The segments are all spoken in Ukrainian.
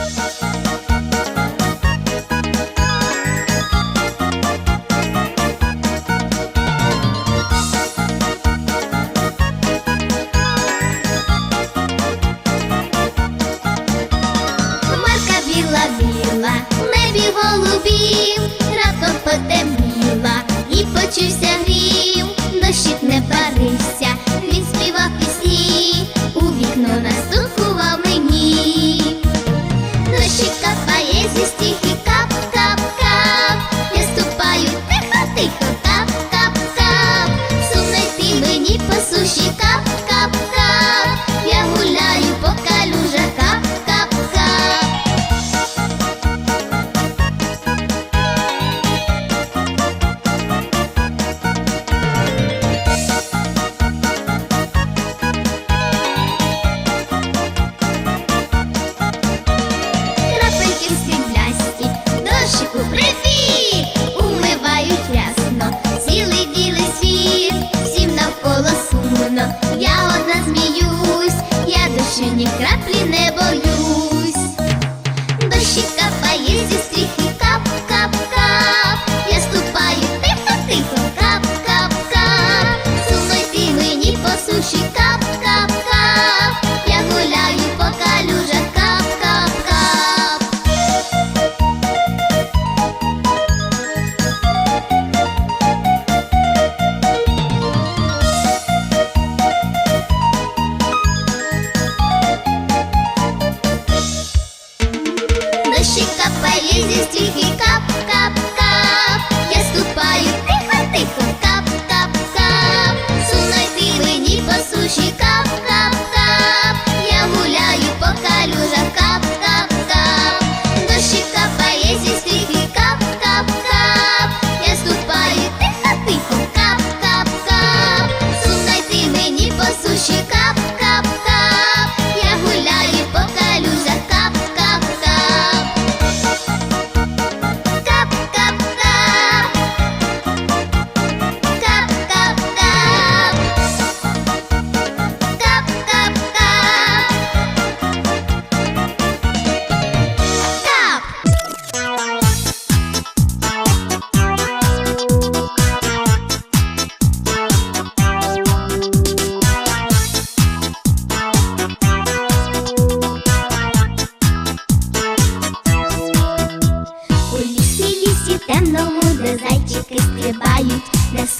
Música Ні краплі не боюсь. капелі зі стріхи кап-кап.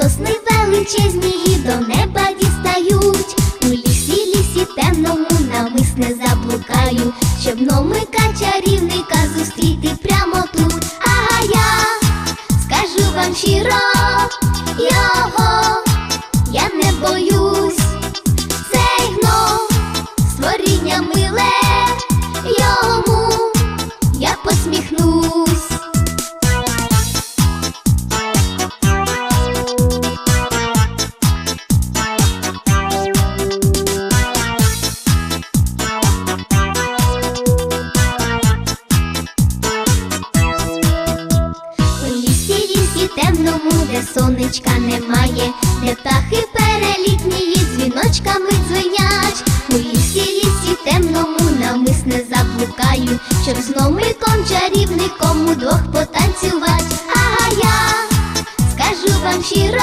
сосни величезні і до неба дістають. У лісі, лісі, темному намисне заблукаю, щоб номика чарівника зустріти прямо тут. Ага я скажу вам щиро його, я не боюсь. Цей гном, створіння миле йому. віночка немає, де птахи перелітні дзвіночками дзвенять. У лісі лісі темному намисне заблукаю, Щоб з номиком чарівником удвох потанцювать. А я скажу вам щиро